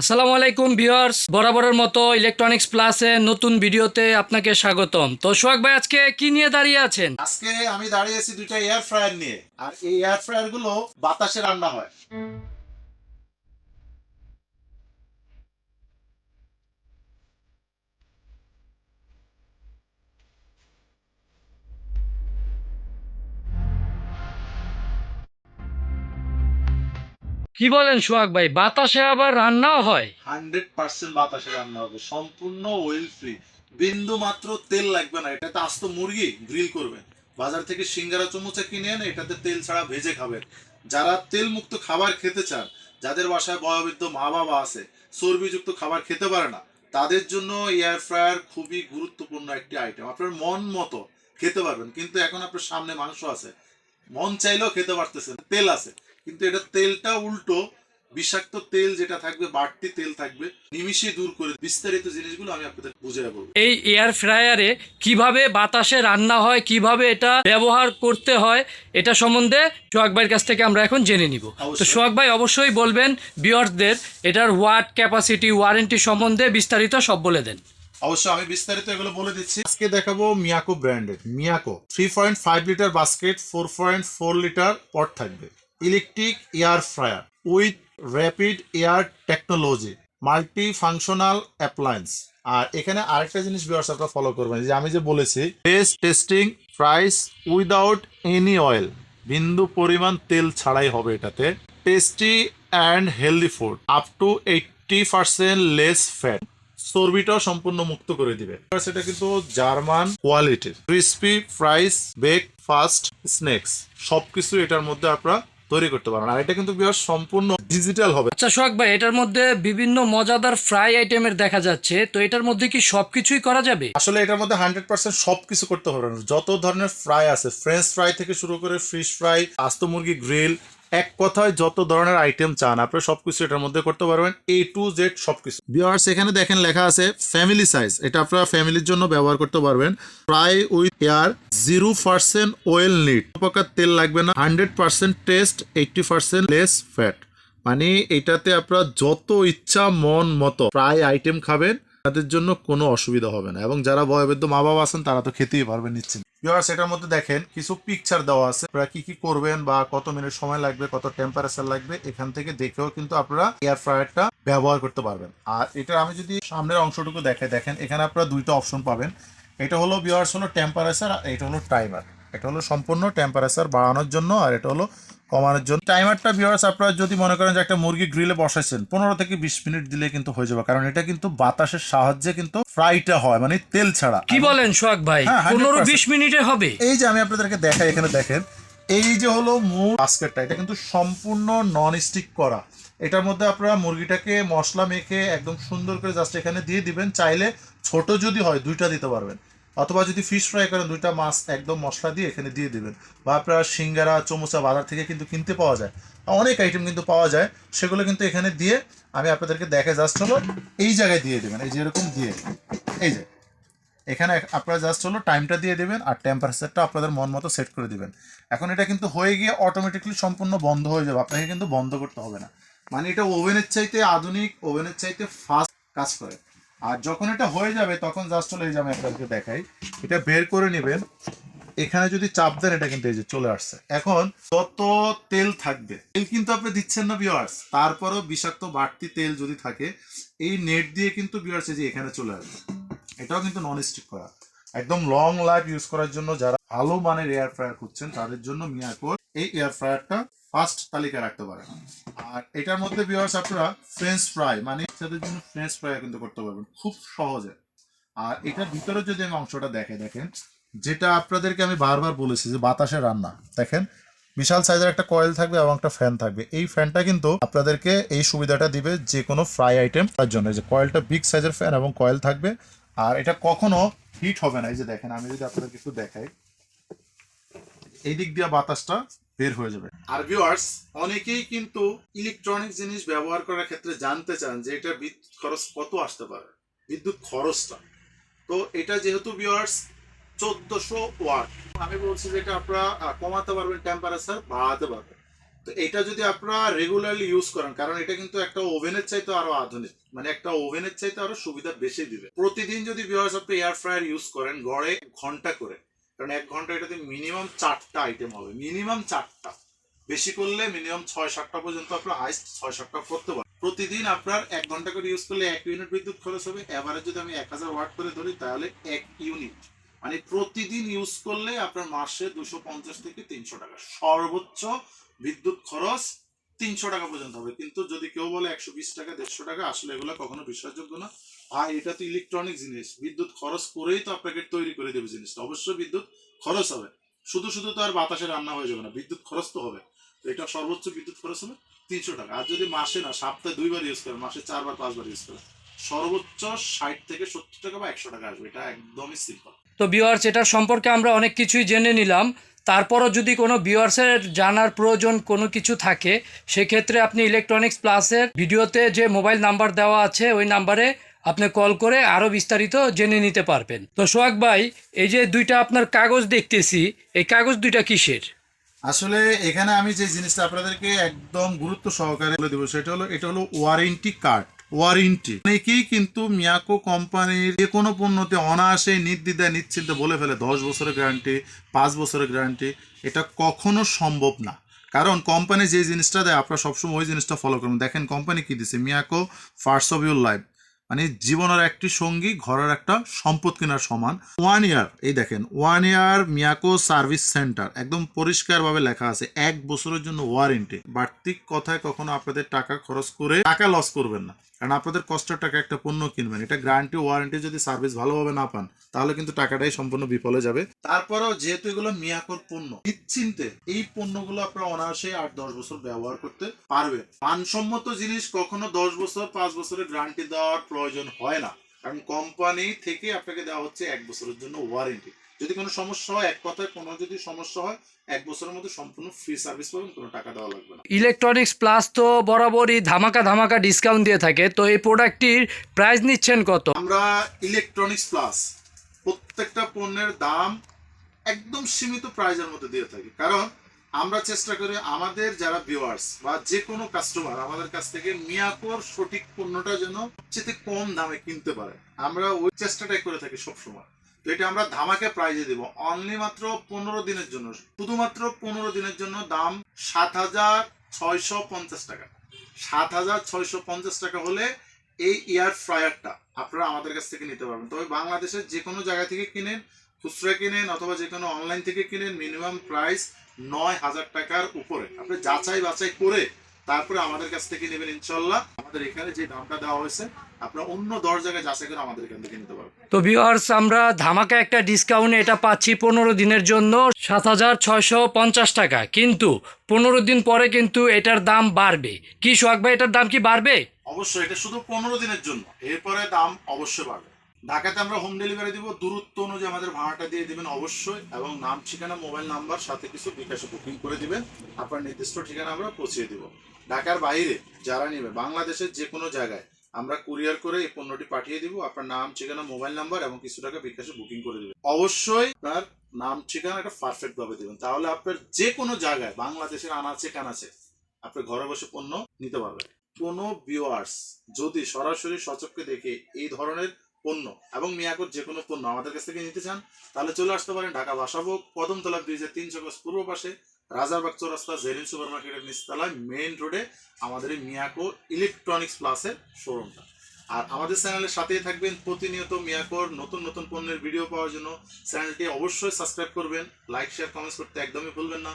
আসসালামু আলাইকুম ভিউয়ার্স, বরাবরের মতো ইলেকট্রনিক্স প্লাসে নতুন ভিডিওতে আপনাকে স্বাগতম। তো সোহাগ ভাই, আজকে কি নিয়ে দাঁড়িয়ে আছেন? আজকে আমি দাঁড়িয়ে আছি দুইটা এয়ার ফ্রায়ার নিয়ে। আর এই এয়ার ফ্রায়ারগুলো বাতাসে রান্না হয়। কি বলেন সোহাগ ভাই, বাতাসে আবার রান্নাও হয়? হান্ড্রেড পার্সেন্ট বাতাসে রান্না হবে, সম্পূর্ণ ওয়েল ফ্রি বিন্দু মাত্র তেল লাগবে না, এটাতে আস্ত মুরগি গ্রিল করবেন। বাজার থেকে সিঙ্গারা চামচে কিনে এনে এটাতে তেল ছাড়া ভেজে খাবেন। যারা তেল মুক্ত খাবার খেতে চান, যাদের বাসায় বয়োবৃদ্ধ মা বাবা আছে, চর্বিযুক্ত খাবার খেতে পারে না, তাদের জন্য এয়ার ফ্রায়ার খুবই গুরুত্বপূর্ণ একটি আইটেম আপনার মন মতো খেতে পারবেন, কিন্তু এখন আপনার সামনে মাংস আছে। মন চাইলেও খেতে পারতেছেন, তেল আছে। কিন্তু এটা তেলটা উল্টো বিষাক্ত তেল যেটা থাকবে বাড়তি তেল থাকবে নিমিষে দূর করে বিস্তারিত জিনিসগুলো আমি আপনাদের বুঝিয়ে বলব এই এয়ার ফ্রায়ারে কীভাবে বাতাসে রান্না হয় কীভাবে এটা ব্যবহার করতে হয় এটা সম্বন্ধে সোহাগ ভাইয়ের কাছ থেকে আমরা এখন জেনে নিব। তো। সোহাগ ভাই অবশ্যই বলবেন ভিউয়ার্সদের এটার ওয়াট ক্যাপাসিটি ওয়ারেন্টি সম্বন্ধে বিস্তারিত সব বলে দেন। অবশ্য আমি বিস্তারিত এগুলো বলে দিচ্ছি। আজকে দেখাবো মিয়াকো ব্র্যান্ডের Miyako three point five litre basket four point four litre pot থাকবে। Electric air fryer with rapid air technology multi functional appliance. আর এখানে আরেকটা জিনিস বিয়ার্স ফলো করবেন যে আমি যে বলেছি test testing price without any oil বিন্দু পরিমাণ তেল ছাড়াই হবে এটাতে। Tasty and healthy food up to eighty percent less fat চর্বিটাও সম্পূর্ণ মুক্ত করে দিবে। সেটা কিন্তু জার্মান কোয়ালিটির crispy fries bake fast snacks সবকিছু এটার মধ্যে আপনারা তৈরি করতে পারেন আর এটা কিন্তু বিহার সম্পূর্ণ ডিজিটাল হবে। আচ্ছা সোহাগ ভাই এটার মধ্যে বিভিন্ন মজাদার ফ্রাই আইটেমের দেখা যাচ্ছে। তো এটার মধ্যে কি সব কিছুই করা যাবে? আসলে এটার মধ্যে হান্ড্রেড পার্সেন্ট সব কিছু করতে পারবেন যত ধরনের ফ্রাই আছে ফ্রেঞ্চ ফ্রাই থেকে শুরু করে ফিশ ফ্রাই আস্ত মুরগি গ্রিল এক কথায় যত ধরনের আইটেম চান আপনি সবকিছু এটার মধ্যে করতে পারবেন। এ টু জেড সবকিছু। বিয়ার্স এখানে দেখেন লেখা আছে ফ্যামিলি সাইজ এটা আপনারা ফ্যামিলির জন্য ব্যবহার করতে পারবেন। Fry with air zero percent oil NEET প্রকার তেল লাগবে না। Hundred percent taste eighty percent less fat মানে এটাতে আপনারা যত ইচ্ছা, মন মতো প্রায় আইটেম খাবেন, তাদের জন্য কোনো অসুবিধা হবে না। এবং যারা বয়োবৃদ্ধ মা বাবা আছেন, তারা তো খেতেই পারবেন নিচ্ছেন ভিউয়ার্স এটার মধ্যে দেখেন, কিছু পিকচার দেওয়া আছে। আপনারা কি কি করবেন বা কত মিনিট সময় লাগবে, কত টেম্পারেচার লাগবে, এখান থেকে দেখেও কিন্তু আপনারা এয়ার ফ্রায়ারটা ব্যবহার করতে পারবেন। আর এটা আমি যদি সামনের অংশটুকু দেখাই, দেখেন, এখানে আপনারা দুইটা অপশন পাবেন। এটা হলো ভিউয়ার্স হলো টেম্পারেচার আর এটা হলো টাইমার এটা হলো সম্পূর্ণ টেম্পারেচার বাড়ানোর জন্য আর এটা হলো কমানোর জন্য। টাইমারটা ভিউয়ার্স আপনারা যদি মনে করেন যে একটা মুরগি গ্রিলে বসাইছেন পনেরো থেকে বিশ মিনিট দিলে কিন্তু হয়ে যাবে। কারণ এটা কিন্তু বাতাসের সাহায্যে কিন্তু ফ্রাইটা হয় মানে তেল ছাড়া। কি বলেন সোহাগ ভাই? হ্যাঁ, 100% পনেরো বিশ মিনিটে হবে। এই যে আমি আপনাদেরকে দেখাই এখানে দেখেন এই যে হলো মূল বাস্কেটটা এটা কিন্তু সম্পূর্ণ নন স্টিক করা। এটার মধ্যে আপনারা মুরগিটাকে মশলা মেখে একদম সুন্দর করে জাস্ট এখানে দিয়ে দিবেন। চাইলে ছোট যদি হয়, দুইটা দিতে পারবেন। অথবা যদি ফিশ ফ্রাই করেন, দুইটা মাছ একদম মশলা দিয়ে এখানে দিয়ে দেবেন। বা আপনারা সিঙ্গারা, চমচা বাজার থেকে কিন্তু কিনতে পাওয়া যায়। অনেক আইটেম কিন্তু পাওয়া যায়, সেগুলো কিন্তু এখানে দিয়ে আমি আপনাদেরকে দেখে জাস্ট হলো এই জায়গায় দিয়ে দেবেন। এই যে এরকম দিয়ে এই যে, এখানে আপনারা জাস্ট হলো টাইমটা দিয়ে দেবেন আর টেম্পারেচারটা আপনাদের মন মতো সেট করে দিবেন। এখন এটা কিন্তু হয়ে গিয়ে অটোমেটিকলি সম্পূর্ণ বন্ধ হয়ে যাবে, আপনাকে কিন্তু বন্ধ করতে হবে না। মানে এটা ওভেনের চাইতে আধুনিক ওভেনের চাইতে ফাস্ট কাজ করে। আর যখন এটা হয়ে যাবে, তখন জাস্ট হলো এই যে আমি আপনাদেরকে দেখাই। এটা বের করে নেবেন। এখানে যদি চাপ দেন, এটা কিন্তু এই যে চলে আসছে। এখন যত তেল থাকবে, তেল কিন্তু আপনি দিচ্ছেন না বিয়ার্স তারপরও বিষাক্ত বাড়তি তেল যদি থাকে, এই নেট দিয়ে কিন্তু বিয়ার্স এই যে এখানে চলে আসবে। এটাও কিন্তু নন স্টিক করা। একদম লং লাইফ ইউজ করার জন্য যারা ভালো মানের এয়ার ফ্রায়ার খুঁজছেন, তাদের জন্য মিয়াকোর এই এয়ার ফ্রায়ারটা ফার্স্ট তালিকা রাখতে পারেন। আর এটার মধ্যে বিয়ার্স আপনারা ফ্রেঞ্চ ফ্রাই মানে তাদের জন্য ফ্রেঞ্চ ফ্রাই কিন্তু করতে পারবেন, খুব সহজে। আর এটার ভিতরে যদি আমি অংশটা দেখে, দেখেন, যেটা আপনাদেরকে আমি বারবার বলেছি যে বাতাসে রান্না, দেখেন, বিশাল সাইজের একটা কয়েল থাকবে এবং একটা ফ্যান থাকবে। এই ফ্যানটা কিন্তু আপনাদেরকে এই সুবিধাটা দিবে যে কোনো ফ্রাই আইটেম তার জন্য যে কয়েলটা বিগ সাইজের ফ্যান এবং কয়েল থাকবে। আর এটা কখনো হিট হবে না। এই যে দেখেন, আমি যদি আপনাদেরকে একটু দেখাই এই দিক দিয়ে বাতাসটা বের হয়ে যাবে। আর ভিউয়ার্স অনেকেই কিন্তু ইলেকট্রনিক জিনিস ব্যবহার করার ক্ষেত্রে জানতে চান যে এটা বিদ্যুৎ খরচ কত আসতে পারে। বিদ্যুৎ খরচটা। তো এটা যেহেতু ভিউয়ার্স চোদ্দশো ওয়াট। আমি বলছি যে এটা আপনারা কমাতে পারবেন টেম্পারেচার বাড়াতে পারবেন। তো এটা যদি আপনারা রেগুলারলি ইউজ করেন, কারণ এটা কিন্তু একটা ওভেনের চাইতে আরও আধুনিক। মানে একটা ওভেনের চাইতে আরও সুবিধা বেশি দিবে। প্রতিদিন যদি ভিউয়ার্স আপনি এয়ার ফ্রায়ার ইউজ করেন এক ঘণ্টা করে কারণ এক ঘণ্টা এটাতে মিনিমাম চারটা আইটেম হবে। মিনিমাম চারটা। বেশি করলে মিনিমাম ছয় সাতটা পর্যন্ত আপনার হাইস্ট ছয় সাতটা করতে পারেন। প্রতিদিন আপনার এক ঘণ্টা করে ইউজ করলে এক ইউনিট বিদ্যুৎ খরচ হবে। এবারে যদি আমি এক হাজার ওয়াট করে ধরি, তাহলে এক ইউনিট মানে প্রতিদিন ইউজ করলে আপনার মাসে দুশো পঞ্চাশ থেকে তিনশো টাকা। সর্বোচ্চ বিদ্যুৎ খরচ তিনশো টাকা পর্যন্ত হবে। কিন্তু যদি কেউ বলে একশো বিশ টাকা, দেড়শো টাকা, আসলে এগুলো কখনো বিশ্বাসযোগ্য না। আর এটা তো ইলেকট্রনিক জিনিস। বিদ্যুৎ খরচ করেই তো আপনাকে তৈরি করে দেবে জিনিসটা। অবশ্যই বিদ্যুৎ খরচ হবে। শুধু শুধু তো আর বাতাসে রান্না হয়ে যাবে না, বিদ্যুৎ খরচ তো হবে। তো এটা সর্বোচ্চ বিদ্যুৎ খরচ হবে তিনশো টাকা। আর যদি মাসে না, সপ্তাহে দুইবার ইউজ করেন, মাসে চারবার, পাঁচবার ইউজ করেন, সর্বোচ্চ ষাট থেকে সত্তর টাকা বা একশো টাকা আসবে। এটা একদমই সিম্পল তো ভিউয়ার্স এটার সম্পর্কে আমরা অনেক কিছুই জেনে নিলাম। তারপরও যদি কোনো ভিউয়ার্সের জানার প্রয়োজন কোনো কিছু থাকে, সেক্ষেত্রে আপনি ইলেকট্রনিক্স প্লাসের ভিডিওতে যে মোবাইল নাম্বার দেওয়া আছে, ওই নাম্বারে আপনি কল করে আরও বিস্তারিত জেনে নিতে পারবেন। তো সোহাগ ভাই, এই যে দুইটা আপনার কাগজ দেখতেছি, এই কাগজ দুইটা কিসের? আসলে এখানে আমি যে জিনিসটা আপনাদেরকে একদম গুরুত্ব সহকারে বলে দেবো, সেটা হলো, এটা হলো ওয়ারেন্টি কার্ড ওয়ারেন্টি। অনেকেই কিন্তু মিয়াকো কোম্পানির যে কোনো পণ্যতে অনায়াসে নির্দ্বিধায়, নিশ্চিন্ত বলে ফেলে, দশ বছরের গ্যারান্টি, পাঁচ বছরের গ্যারান্টি, এটা কখনো সম্ভব না। কারণ কোম্পানি যে জিনিসটা দেয়, আপনারা সবসময় ওই জিনিসটা ফলো করুন। দেখেন, কোম্পানি কী দিচ্ছে Miyako first of your life মানে জীবনের একটি সঙ্গী, ঘরের একটা সম্পদ কেনার সমান। ওয়ান ইয়ার এই দেখেন one year Miyako service centre একদম পরিষ্কারভাবে লেখা আছে, এক বছরের জন্য ওয়ারেন্টি বাড়তি কথায় কখনো আপনাদের টাকা খরচ করে টাকা লস করবেন না। কারণ আপনাদের কষ্টের টাকা একটা পণ্য কিনবেন, এটা গ্যারান্টি ওয়ারেন্টি যদি সার্ভিস ভালোভাবে না পান, তাহলে কিন্তু টাকাটাই সম্পূর্ণ বিফলে যাবে। তারপরেও যেহেতু এগুলো মিয়াকোর পণ্য, নিশ্চিন্তে এই পণ্যগুলো আপনারা অনায়াসে আট দশ বছর ব্যবহার করতে পারবেন। মানসম্মত জিনিস কখনো দশ বছর, পাঁচ বছরের গ্যারান্টি দেওয়ার প্রয়োজন হয় না। কারণ কোম্পানি থেকে আপনাকে দেওয়া হচ্ছে এক বছরের জন্য ওয়ারেন্টি যদি কোনো সমস্যা হয় এক কথায় কোনো যদি সমস্যা হয় এক বছরের মধ্যে সম্পূর্ণ ফ্রি সার্ভিস পাবেন কোনো টাকা দেওয়া লাগবে না। ইলেকট্রনিক্স প্লাস তো বরাবরই ধামাকা ধামাকা ডিসকাউন্ট দিয়ে থাকে। তো এই প্রোডাক্টটির প্রাইস নিচ্ছেন কত? আমরা ইলেকট্রনিক্স প্লাস প্রত্যেকটা পণ্যের দাম একদম সীমিত প্রাইজের মধ্যে দিয়ে থাকি। কারণ আমরা চেষ্টা করি আমাদের যারা ভিউয়ার্স বা যে কোনো কাস্টমার আমাদের কাছ থেকে মিয়াকোর সঠিক পণ্যটা যেন সবচেয়ে কম দামে কিনতে পারে। আমরা ওই চেষ্টাটাই করে থাকি সবসময়। তো এটা আমরা ধামাকে প্রাইজে দেব। অনলি মাত্র পনেরো দিনের জন্য। শুধুমাত্র পনেরো দিনের জন্য দাম সাত হাজার ছয়শো পঞ্চাশ টাকা। সাত হাজার ছয়শো পঞ্চাশ টাকা হলে এই এয়ার ফ্রায়ারটা আপনারা আমাদের কাছ থেকে নিতে পারবেন। তবে বাংলাদেশের যে কোনো জায়গা থেকে কিনেন খুচরা কিনেন অথবা যে কোনো অনলাইন থেকে কিনেন মিনিমাম প্রাইস নয় হাজার টাকার উপরে। আপনি যাচাই বাছাই করে তারপরে আমাদের কাছ থেকে নেবেন ইনশাল্লাহ। আমাদের এখানে যে দামটা দেওয়া হয়েছে আপনারা অন্য দশ জায়গায় যাচাই করে আমাদের এখান থেকে নিতে পারবেন। তো ভিউয়ার্স আমরা ধামাকা একটা ডিসকাউন্টে এটা পাচ্ছি পনেরো দিনের জন্য সাত হাজার ছয়শো পঞ্চাশ টাকা। কিন্তু পনেরো দিন পরে কিন্তু এটার দাম বাড়বে। কি সোহাগ ভাই এটার দাম কি বাড়বে? অবশ্যই এটা শুধু পনেরো দিনের জন্য। এরপরে দাম অবশ্যই বাড়বে। ঢাকাতে আমরা হোম ডেলিভারি দিব। দূরত্ব অনুযায়ী আমাদের ভাড়াটা দিয়ে দিবেন অবশ্যই এবং নাম, ঠিকানা মোবাইল নাম্বার সাথে কিছু বিকাশে বুকিং করে দিবেন। আপনার নির্দিষ্ট ঠিকানা আমরা পৌঁছিয়ে দিব। ঢাকার বাইরে যারা নেবে, বাংলাদেশের যে কোনো জায়গায় আমরা কুরিয়ার করে এই পণ্যটি পাঠিয়ে দিব। আপনার নাম, ঠিকানা মোবাইল নাম্বার এবং কিছু টাকা বিকাশে বুকিং করে দিবেন। অবশ্যই আপনার নাম ঠিকানাটা পারফেক্ট ভাবে দিবেন। তাহলে আপনার যে কোনো জায়গায়, বাংলাদেশের আনাচে কানাচে আপনি ঘরে বসে পণ্য নিতে পারবেন। কোনো ভিউয়ার্স যদি সরাসরি সচককে দেখে এই ধরনের পণ্য এবং মিয়াকোর যে কোনো পণ্য আমাদের কাছ থেকে নিতে চান, তাহলে চলে আসতে পারেন ঢাকা বাসাবো কদমতলা ব্রিজের তিনশো গজ পূর্ব পাশে, রাজারবাগ চৌরাস্তা, জেরিন সুপার মার্কেটের নিচতলায়, মেইন রোডে আমাদের এই মিয়াকো ইলেকট্রনিক্স প্লাসের শোরুমটা। আর আমাদের চ্যানেলের সাথেই থাকবেন প্রতিনিয়ত মিয়াকোর নতুন নতুন পণ্যের ভিডিও পাওয়ার জন্য। চ্যানেলটি অবশ্যই সাবস্ক্রাইব করবেন, লাইক, শেয়ার, কমেন্টস করতে একদমই ভুলবেন না।